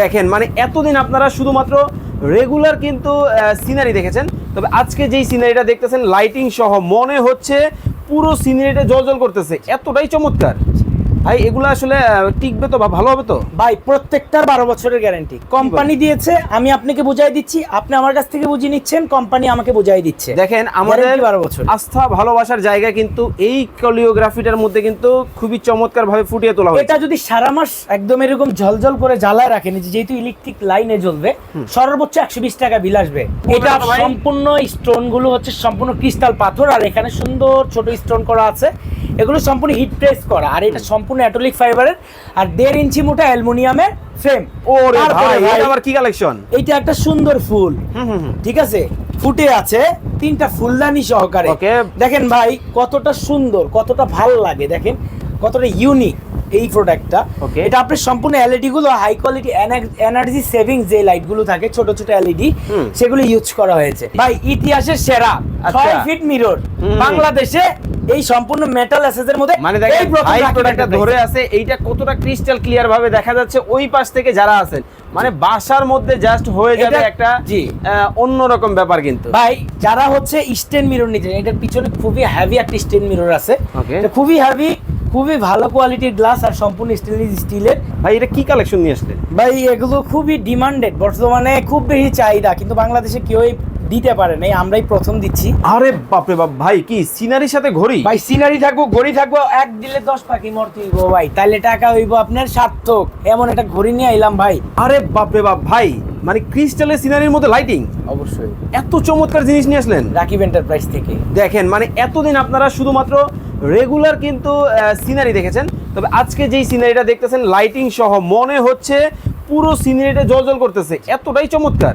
দেখেন মানে এতদিন আপনারা শুধুমাত্র রেগুলার কিন্তু সিনারি দেখেছেন। তবে আজকে যেই সিনারিটা দেখতেছেন লাইটিং সহ মনে হচ্ছে পুরো সিনারিটা জল করতেছে। এতটাই চমৎকার। ভাই এগুলো আসলে টিকবে তো বা ভালো হবে তো? ভাই প্রত্যেকটার বারো বছরের গ্যারান্টি কোম্পানি দিয়েছে আমি আপনাকে বুঝাই দিচ্ছি আপনি আমার কাছ থেকে বুঝিয়ে নিচ্ছেন কোম্পানি আমাকে বুঝাই দিচ্ছে। দেখেন আমাদের বারো বছর আস্থা ভালোবাসার জায়গা কিন্তু এই কোরিওগ্রাফিটার মধ্যে কিন্তু খুবই চমৎকার ভাবে ফুটিয়ে তোলা এটা যদি সারা মাস একদম এরকম ঝলঝল করে জ্বালায় রাখেন যেহেতু ইলেকট্রিক লাইনে জ্বলবে সর্বোচ্চ একশো বিশ টাকা বিল আসবে। এটা সম্পূর্ণ স্টোনগুলো হচ্ছে সম্পূর্ণ ক্রিস্টাল পাথর আর এখানে সুন্দর ছোট স্টোন করা আছে। এগুলো সম্পূর্ণ হিট প্রেস করা। আর এটা সম্পূর্ণ অ্যাটোলিক ফাইবারের আর দেড় ইঞ্চি মোটা অ্যালুমিনিয়ামের ফ্রেম ওরে ভাই এটা আবার কি কালেকশন এইটা একটা সুন্দর ফুল। ঠিক আছে? ফুটে আছে। তিনটা ফুলদানি সহকারে। দেখেন ভাই কতটা সুন্দর কতটা ভালো লাগে দেখেন। কতটা ইউনিক এই প্রোডাক্টটা. এটা আপনার সম্পূর্ণ এলইডি গুলো হাই কোয়ালিটি এনার্জি সেভিং যে লাইটগুলো থাকে ছোট ছোট এলইডি সেগুলো ইউজ করা হয়েছে। ভাই ইতিহাসের সেরা আচ্ছা। ছয় ফিট মিরর বাংলাদেশে এই সম্পূর্ণ মেটাল অ্যাসেসের মধ্যে মানে এই দেখেন হাই প্রোডাক্টটা ধরে আছে এইটা কতটা ক্রিস্টাল ক্লিয়ার ভাবে দেখা যাচ্ছে ওই পাশ থেকে যারা আছেন। মানে বাসার মধ্যে জাস্ট হয়ে যাবে একটা জি। অন্যরকম ব্যাপার কিন্তু। ভাই যারা হচ্ছে স্টেন মিরর নিতে এটার পিছনে খুবই হেভি একটা স্টেন মিরর আছে। এটা খুবই হ্যাভি খুবই ভালো কোয়ালিটির গ্লাস আর সম্পূর্ণ স্টেনলেস স্টিলের ভাই এটা কি কালেকশন নিয়ে আসলেন? ভাই এগুলো খুবই ডিমান্ডেড বর্তমানে খুব বেশি চাহিদা কিন্তু বাংলাদেশে কেউই দিতে পারে নাই। আমরাই প্রথম দিচ্ছি। আরে বাপরে বাপ ভাই কি সিনারির সাথে ঘড়ি? ভাই সিনারি থাকব ঘড়ি থাকব এক দিলে দশ পাখি মরতে হইব ভাই। তাহলে টাকা হইব আপনার সার্থক। এমন একটা ঘড়ি নিয়ে আইলাম ভাই। আরে বাপরে বাপ ভাই মানে ক্রিস্টালের সিনারির মধ্যে লাইটিং অবশ্যই। এত চমৎকার জিনিস নিয়ে আসলেন। রাকিব এন্টারপ্রাইজ থেকে। দেখেন মানে এতদিন আপনারা শুধুমাত্র রেগুলার কিন্তু সিনারি দেখেছেন। তবে আজকে যেই সিনারিটা দেখতেছেন লাইটিং সহ মনে হচ্ছে পুরো সিনারিটা জল জল করতেছে। এতটাই চমৎকার।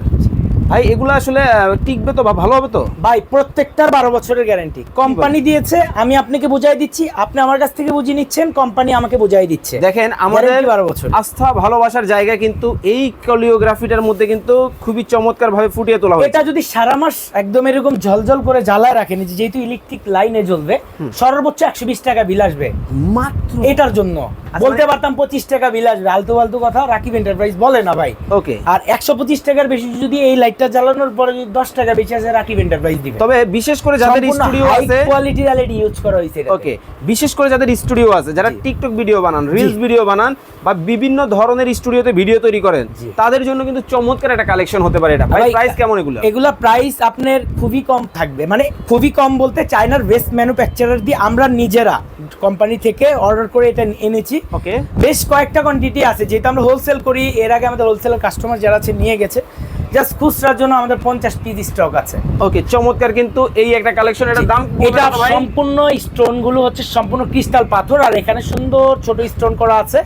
ভাই এগুলো আসলে টিকবে তো বা ভালো হবে তো? ভাই প্রত্যেকটার বারো বছরের গ্যারান্টি কোম্পানি দিয়েছে আমি আপনাকে বুঝাই দিচ্ছি আপনি আমার কাছ থেকে বুঝিয়ে নিচ্ছেন কোম্পানি আমাকে বুঝাই দিচ্ছে। দেখেন আমাদের বারো বছর। আস্থা ভালোবাসার জায়গা কিন্তু এই কোরিওগ্রাফিটার মধ্যে কিন্তু খুবই চমৎকার ভাবে ফুটিয়ে তোলা এটা যদি সারা মাস একদম এরকম ঝলঝল করে জ্বালায় রাখেন যেহেতু ইলেকট্রিক লাইনে জ্বলবে সর্বোচ্চ একশো বিশ টাকা বিল আসবে। মাত্র? এটার জন্য। বলতে পারতাম পঁচিশ টাকা বিল আসবে। আলতু ফালতু কথা রাকিব এন্টারপ্রাইজ বলে না ভাই। ওকে আর একশো পঁচিশ টাকার বেশি যদি এই লাইটটা জ্বালানোর পরে যদি দশ টাকা বেশি আছে রাকিব এন্টারপ্রাইজ দিবে। তবে বিশেষ করে যাদের স্টুডিও আছে কোয়ালিটির এলইডি ইউজ করা হয়েছে ওকে বিশেষ করে যাদের স্টুডিও আছে যারা টিকটক ভিডিও বানান রিলস ভিডিও বানান বা বিভিন্ন ধরনের স্টুডিওতে ভিডিও তৈরি করেন তাদের জন্য কিন্তু চমৎকার একটা কালেকশন হতে পারে এটা। ভাই ভাই, প্রাইস কেমন এগুলো? এগুলা প্রাইস আপনার খুবই কম থাকবে। মানে খুবই কম বলতে চায়নার বেস্ট ম্যানুফ্যাকচারার দিয়ে আমরা নিজেরা কোম্পানি থেকে অর্ডার করে এটা এনেছি। ওকে বেশ কয়েকটা কোয়ান্টিটি আছে যেহেতু আমরা হোলসেল করি এর আগে আমাদের হোলসেলের কাস্টমার যারা আছে নিয়ে গেছে। জাস্ট খুচরার জন্য আমাদের পঞ্চাশ পিস স্টক আছে। ওকে চমৎকার কিন্তু এই একটা কালেকশন এটার দাম এটা সম্পূর্ণ স্টোনগুলো হচ্ছে সম্পূর্ণ ক্রিস্টাল পাথর আর এখানে সুন্দর ছোট স্টোন করা আছে।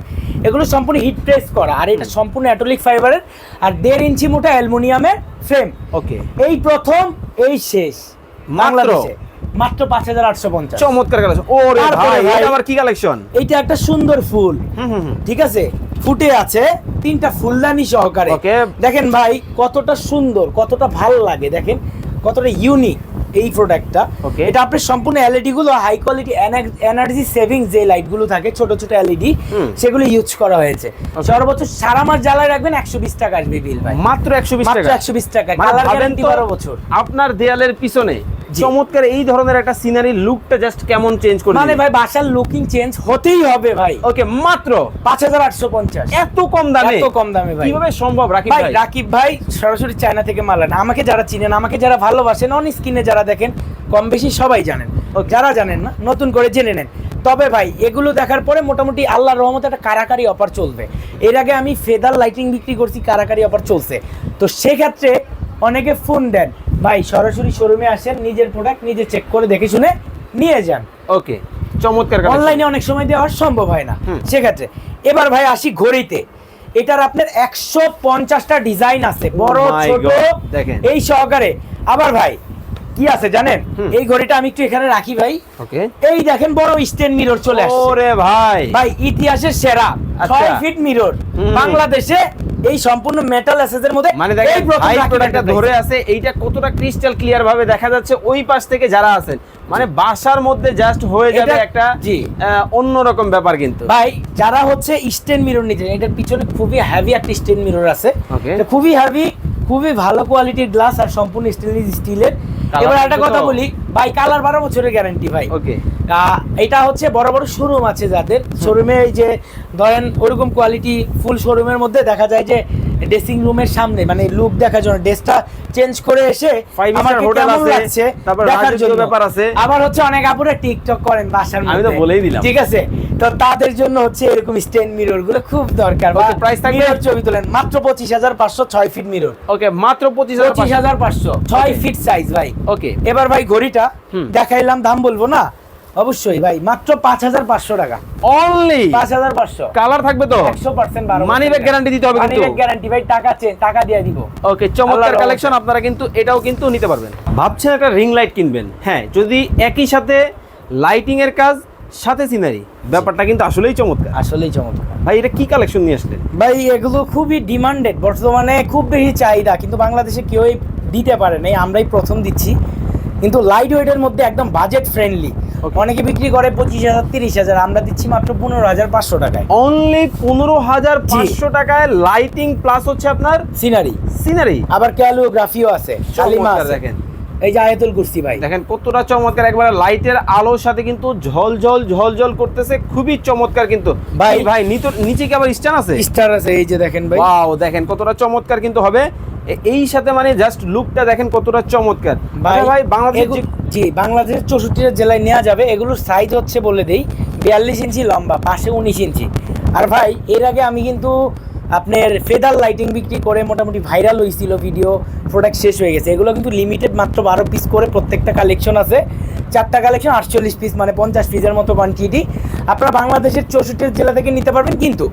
এগুলো সম্পূর্ণ হিট প্রেস করা আর এটা সম্পূর্ণ অ্যাটোলিক ফাইবারের আর দেড় ইঞ্চি মোটা অ্যালুমিনিয়ামের ফ্রেম ওকে এই প্রথম এই শেষ মাত্র? বাংলাদেশে। মাত্র পাঁচ হাজার আটশো পঞ্চাশ। চমৎকার কালেকশন এটা আবার কি কালেকশন এইটা একটা সুন্দর ফুল। হুম হুম। ঠিক আছে? ফুটে আছে তিনটা ফুলদানি সহকারে। দেখেন ভাই কতটা সুন্দর কতটা ভালো লাগে দেখেন। কতটা ইউনিক এই প্রোডাক্টটা. এটা আপনার সম্পূর্ণ এলইডি গুলো হাই কোয়ালিটি এনার্জি সেভিং যে লাইটগুলো থাকে ছোট ছোট এলইডি সেগুলো ইউজ করা হয়েছে. সর্বোচ্চ সারা মাস জ্বালায় রাখবেন একশো বিশ টাকা আসবে বিল ভাই। মাত্র একশো বিশ মাত্র টাকা। একশো বিশ টাকা মানে কালার গ্যারান্টি বছর। আপনার দেয়ালের পিছনে। চমৎকার এই ধরনের একটা সিনারি লুকটা জাস্ট কেমন চেঞ্জ করে মানে ভাই বাসার লুকিং চেঞ্জ হতেই হবে ভাই। ওকে মাত্র পাঁচ হাজার আটশো পঞ্চাশ। এত কম দামে? এত কম দামে ভাই। কীভাবে সম্ভব রাকিব ভাই ভাই? রাকিব ভাই সরাসরি চায়না থেকে মাল আনে। আমাকে যারা চিনেন আমাকে যারা ভালোবাসেন অন স্ক্রিনে যারা দেখেন কম বেশি সবাই জানেন। যারা জানেন না নতুন করে জেনে নেন। তবে ভাই এগুলো দেখার পরে মোটামুটি আল্লাহর রহমতে একটা কারাকারি অফার চলবে। এর আগে আমি ফেদার লাইটিং বিক্রি করছি কারাকারি অফার চলছে। তো সেক্ষেত্রে অনেকে ফোন দেন ভাই সরাসরি শোরুমে আসেন নিজের প্রোডাক্ট নিজে চেক করে দেখে শুনে নিয়ে যান। ওকে চমৎকার অনলাইনে অনেক সময় দেওয়া সম্ভব হয় না। সেক্ষেত্রে এবার ভাই আসি ঘড়িতে। এটার আপনার একশো পঞ্চাশটা ডিজাইন আছে বড় Oh ছোট দেখেন। এই সহকারে। আবার ভাই কি আছে জানেন? এই ঘড়িটা আমি একটু এখানে রাখি ভাই। ওকে। এই দেখেন বড় স্টেন মিরর চলে আসছে। ওরে ভাই। ভাই ইতিহাসের সেরা। আচ্ছা। ছয় ফিট মিরর। বাংলাদেশে এই সম্পূর্ণ মেটাল এসেসের মধ্যে মানে দেখেন হাই প্রোডাক্টটা ধরে আছে এইটা কতটা ক্রিস্টাল ক্লিয়ার ভাবে দেখা যাচ্ছে ওই পাশ থেকে যারা আছেন। মানে বাসার মধ্যে জাস্ট হয়ে যাবে একটা জি। অন্যরকম ব্যাপার কিন্তু। ভাই যারা হচ্ছে স্টেন মিরর নিতে এটার পিছনে খুবই হেভি একটা স্টেন মিরর আছে। খুবই হেভি খুবই ভালো কোয়ালিটির গ্লাস আর সম্পূর্ণ স্টেনলেস স্টিলের এবার একটা কথা বলি ভাই কালার বারো বছরের গ্যারান্টি ভাই। ওকে এটা হচ্ছে বড় বড় শোরুম আছে যাদের। শোরুমে এই যে ধরেন ওরকম কোয়ালিটি ফুল শোরুমের মধ্যে দেখা যায় যে ড্রেসিং রুমের সামনে মানে লুক দেখার জন্য ড্রেসটা চেঞ্জ করে এসে star আমাকে আছে, তারপর দেখার জন্য। ব্যাপার আছে। আবার হচ্ছে অনেক আপুরা টিকটক করেন বাসার আমি তো বলেই দিলাম। ঠিক আছে? তো তাদের জন্য হচ্ছে এরকম স্ট্যান্ড মিররগুলো খুব দরকার। Okay, price থাকবে? মিরর ছবি তোলেন মাত্র পঁচিশ হাজার পাঁচশো ছয় ফিট মিরর ওকে মাত্র পঁচিশ পঁচিশ। হাজার পাঁচশো ছয় ফিট সাইজ ভাই। ওকে। এবার ভাই ঘড়িটা দেখাইলাম দাম বলব না? অবশ্যই ভাই মাত্র পাঁচ হাজার পাঁচশো টাকা। অনলি পাঁচ হাজার পাঁচশো। কালার থাকবে তো? একশো পার্সেন্ট Money back গ্যারান্টি দিতে হবে মানি। ব্যাগ গ্যারান্টি ভাই টাকা চেয়ে টাকা দিয়ে দিব। ওকে চমৎকার কালেকশন আপনারা কিন্তু এটাও কিন্তু নিতে পারবেন। ভাবছেন একটা রিং লাইট কিনবেন? হ্যাঁ যদি একই সাথে লাইটিং এর কাজ সাথে সিনারি। ব্যাপারটা কিন্তু আসলেই চমৎকার। আসলেই চমৎকার। ভাই এটা কি কালেকশন নিয়ে আসলেন? ভাই এগুলো খুবই ডিমান্ডেড বর্তমানে খুব বেশি চাহিদা কিন্তু বাংলাদেশে কেউই দিতে পারে নাই আমরাই প্রথম দিচ্ছি। কিন্তু লাইট ওয়েটের মধ্যে একদম বাজেট ফ্রেন্ডলি অনেকে বিক্রি করে পঁচিশ হাজার তিরিশ হাজার আমরা দিচ্ছি মাত্র পনেরো হাজার পাঁচশো টাকায়। অনলি পনেরো হাজার পাঁচশো টাকায় লাইটিং প্লাস হচ্ছে আপনার সিনারি। সিনারি। আবার ক্যালিওগ্রাফিও আছে। দেখেন। এই যে আয়াতুল কুরসি ভাই। দেখেন কতটা চমৎকার একবারে লাইটের আলোর সাথে কিন্তু ঝলঝল ঝলঝল করতেছে খুবই চমৎকার কিন্তু। ভাই- ভাই নিচে কি আবার স্ট্যান্ড আছে? স্টার আছে এই যে দেখেন ভাই। ওয়াও দেখেন কতটা চমৎকার কিন্তু হবে। এই সাথে মানে জাস্ট লুকটা দেখেন কতটা চমৎকার। ভাই ভাই বাংলাদেশ জি বাংলাদেশের চৌষট্টিটা জেলায় নেওয়া যাবে। এগুলোর সাইজ হচ্ছে বলে দেই বিয়াল্লিশ ইঞ্চি লম্বা পাশে উনিশ ইঞ্চি। আর ভাই এর আগে আমি কিন্তু আপনার ফেদার লাইটিং বিক্রি করে মোটামুটি ভাইরাল হয়েছিল ভিডিও প্রোডাক্ট শেষ হয়ে গেছে। এগুলো কিন্তু লিমিটেড মাত্র বারো পিস করে প্রত্যেকটা কালেকশন আছে। চারটা কালেকশন আটচল্লিশ পিস মানে পঞ্চাশ পিসের মতো কোয়ান্টিটি আপনারা বাংলাদেশের চৌষট্টি জেলা থেকে নিতে পারবেন কিন্তু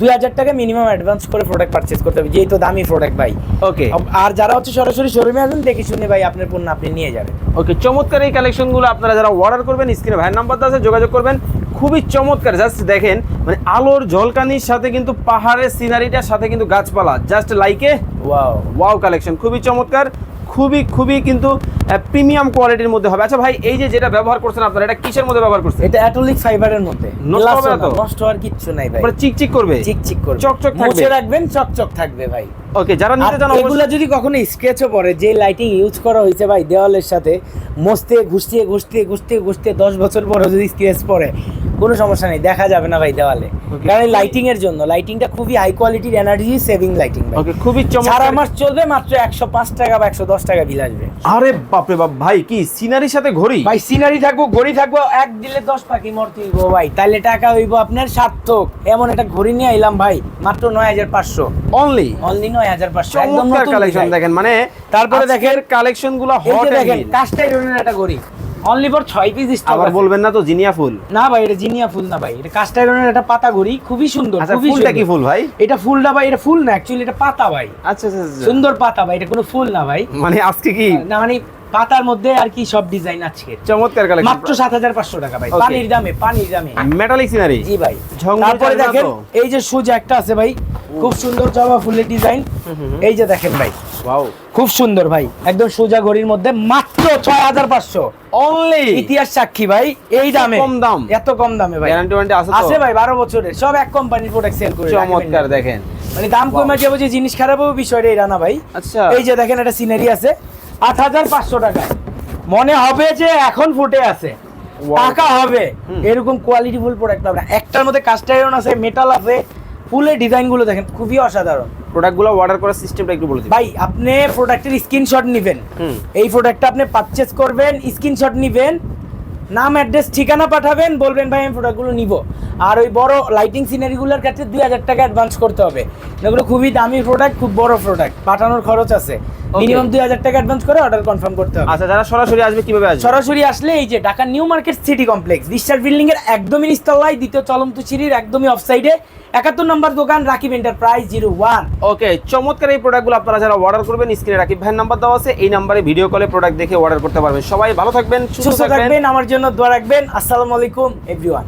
দুই হাজার টাকা মিনিমাম অ্যাডভান্স করে প্রোডাক্ট পারচেস করতে হবে। যেহেতু দামি প্রোডাক্ট ভাই। ওকে আর যারা হচ্ছে সরাসরি শোরুমে আসবেন দেখে শুনে ভাই আপনার পণ্য আপনি নিয়ে যাবেন। ওকে চমৎকার এই কালেকশনগুলো আপনারা যারা অর্ডার করবেন স্ক্রিনে ভাইয়ের নাম্বার আছে যোগাযোগ করবেন। খুবই চমৎকার। জাস্ট দেখেন মানে আলোর ঝলকানির সাথে কিন্তু পাহাড়ের সিনারিটার সাথে কিন্তু গাছপালা। জাস্ট লাইকে ওয়াও ওয়াও কালেকশন খুবই চমৎকার খুবই খুবই কিন্তু প্রিমিয়াম কোয়ালিটির মধ্যে হবে। আচ্ছা ভাই এই যে যেটা ব্যবহার করছেন আপনারা এটা কিসের মধ্যে ব্যবহার করছেন? এটা অ্যাটোলিক ফাইবারের মধ্যে। নষ্ট হওয়ার কিচ্ছু নাই ভাই। মানে চিকচিক করবে? চিকচিক করবে। চকচক থাকবে। মুছে রাখবেন চকচক থাকবে ভাই। ওকে যারা নিতে চান এগুলো যদি কখনো স্ক্র্যাচও পড়ে যে লাইটিং ইউজ করা হয়েছে ভাই দেওয়ালের সাথে মস্তে ঘুষতে ঘুষতে ঘুষতে ঘুষতে দশ বছর পরে যদি স্ক্র্যাচ পড়ে কোনো সমস্যা নেই দেখা যাবে না ভাই দেওয়ালে. কারণ লাইটিং এর জন্য লাইটিংটা খুবই হাই কোয়ালিটির এনার্জি সেভিং লাইটিং ভাই। ওকে খুবই সারা চমৎকার মাস চলবে মাত্র একশো পাঁচ টাকা বা একশো দশ টাকা বিল আসবে। আরে বাপরে বাপ ভাই কি সিনারির সাথে ঘড়ি? ভাই সিনারি থাকব ঘড়ি থাকব এক দিলে দশ পাখি মরতে হইব ভাই। তাহলে টাকা হইব আপনার সার্থক। এমন একটা ঘড়ি নিয়ে আইলাম ভাই মাত্র নয় হাজার পাঁচশো। অনলি অনলি নয় হাজার পাঁচশো একদম নতুন কালেকশন দেখেন মানে তারপরে দেখেন কালেকশনগুলো এই হট দেখেন কাস্টাই রোনের একটা ঘড়ি। অনলি ফর ছয় পিস স্টক আবার বলবেন না তো জিনিয়া ফুল। না ভাই এটা জিনিয়া ফুল না ভাই এটা কাস্টাই রোনের একটা পাতা ঘড়ি খুবই সুন্দর আচ্ছা খুবই ফুলটা কি ফুল ভাই? এটা ফুলটা ভাই এটা ফুল না অ্যাকচুয়ালি এটা পাতা ভাই। আচ্ছা আচ্ছা আচ্ছা। সুন্দর পাতা ভাই এটা কোনো ফুল না ভাই। মানে আজকে কি? না মানে পাতার মধ্যে আর কি সব ডিজাইন আছে চমৎকার কালেকশন মাত্র সাত হাজার পাঁচশো টাকা ভাই পানির দামে পানির দামে। মেটালিক সিনারি জি ভাই। তারপরে দেখেন এই যে সুজ একটা আছে ভাই খুব সুন্দর জবা ফুলের ডিজাইন এই যে দেখেন ভাই খুব সুন্দর ভাই। একদম সোজা ঘড়ির মধ্যে মাত্র ছয় হাজার পাঁচশো। অনলি ইতিহাস সাক্ষী ভাই এই দামে। কম দাম? এত কম দামে ভাই। গ্যারান্টি আছে আছে ভাই বারো বছরের। সব এক কোম্পানির প্রোডাক্ট সেল করে চমৎকার দেখেন। মানে দাম কমে যাবে যে জিনিস খারাপ হবে বিষয়টা এটা না ভাই। আচ্ছা। এই যে দেখেন একটা সিনারি আছে। আট হাজার পাঁচশো টাকায় মনে হবে যে এখন ফুটে আছে। টাকা হবে। এরকম কোয়ালিটি ফুল প্রোডাক্ট পাবেন একটার মধ্যে কাস্ট আয়রন আছে মেটাল আছে ফুলের ডিজাইনগুলো দেখেন খুবই অসাধারণ। প্রোডাক্টগুলো অর্ডার করার সিস্টেমটা একটু বলে দিন। ভাই আপনি প্রোডাক্টের স্ক্রিনশট নেবেন। হুম। এই প্রোডাক্টটা আপনি পারচেজ করবেন স্ক্রিনশট নেবেন নাম অ্যাড্রেস ঠিকানা পাঠাবেন বলবেন ভাই আমি প্রোডাক্টগুলো নিব। আর ওই বড় লাইটিং সিনারিগুলোর ক্ষেত্রে দুই হাজার টাকা অ্যাডভান্স করতে হবে। এগুলো খুবই দামি প্রোডাক্ট খুব বড় প্রোডাক্ট পাঠানোর খরচ আছে। মিনিমাম দুই হাজার টাকা অ্যাডভান্স করে অর্ডার কনফার্ম করতে হবে। আচ্ছা যারা সরাসরি আসবে কীভাবে আসবে? সরাসরি আসলে এই যে Dhaka new market city complex Biswas building এর একদমই নিচতলায় দ্বিতীয় চলন্ত সিঁড়ির একদমই অফ সাইডে একাত্তর নম্বর দোকান Rakib enterprise zero one okay চমৎকার এই প্রোডাক্টগুলো আপনারা যারা অর্ডার করবেন স্ক্রিনে রাকিব ভাইয়ের নাম্বার দেওয়া আছে এই নাম্বারে ভিডিও কলে প্রোডাক্ট দেখে অর্ডার করতে পারবেন। সবাই ভালো থাকবেন সুস্থ থাকবেন। আমার জন্য দোয়া রাখবেন। আসসালামু আলাইকুম এভরিওয়ান